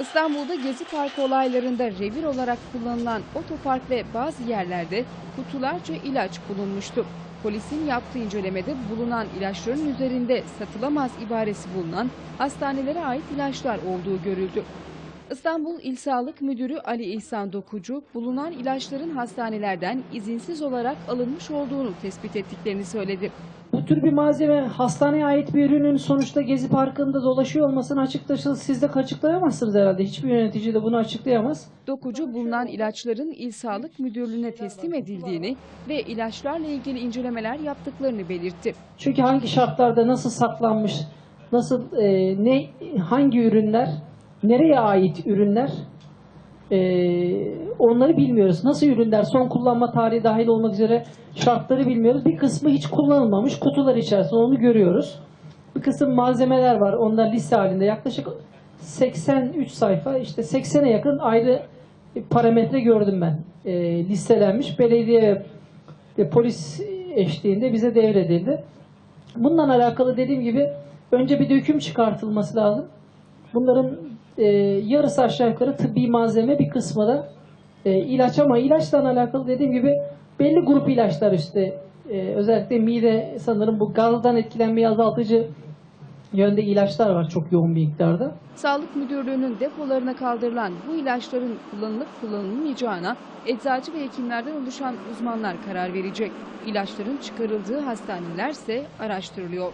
İstanbul'da Gezi Parkı olaylarında revir olarak kullanılan otopark ve bazı yerlerde kutularca ilaç bulunmuştu. Polisin yaptığı incelemede bulunan ilaçların üzerinde satılamaz ibaresi bulunan hastanelere ait ilaçlar olduğu görüldü. İstanbul İl Sağlık Müdürü Ali İhsan Dokucu, bulunan ilaçların hastanelerden izinsiz olarak alınmış olduğunu tespit ettiklerini söyledi. Bu tür bir malzeme hastaneye ait bir ürünün sonuçta Gezi Parkı'nda dolaşıyor olmasını açıkçası siz de açıklayamazsınız herhalde. Hiçbir yönetici de bunu açıklayamaz. Dokucu bulunan ilaçların İl Sağlık Müdürlüğü'ne teslim edildiğini ve ilaçlarla ilgili incelemeler yaptıklarını belirtti. Çünkü hangi şartlarda nasıl saklanmış, nasıl e, ne hangi ürünler, nereye ait ürünler e, onları bilmiyoruz. Nasıl ürünler, son kullanma tarihi dahil olmak üzere şartları bilmiyoruz. Bir kısmı hiç kullanılmamış kutular içerisinde onu görüyoruz. Bir kısım malzemeler var. Onlar liste halinde yaklaşık 83 sayfa işte 80'e yakın ayrı parametre gördüm ben. E, listelenmiş. Belediye ve polis eşliğinde bize devredildi. Bununla alakalı dediğim gibi önce bir döküm çıkartılması lazım. Bunların e, yarısı aşağı yukarı tıbbi malzeme bir kısmı da e, ilaç ama ilaçla alakalı dediğim gibi belli grup ilaçlar işte e, özellikle mide sanırım bu gazdan etkilenmeyi azaltıcı yönde ilaçlar var çok yoğun bir miktarda. Sağlık Müdürlüğü'nün depolarına kaldırılan bu ilaçların kullanılıp kullanılmayacağına eczacı ve hekimlerden oluşan uzmanlar karar verecek. İlaçların çıkarıldığı hastaneler ise araştırılıyor.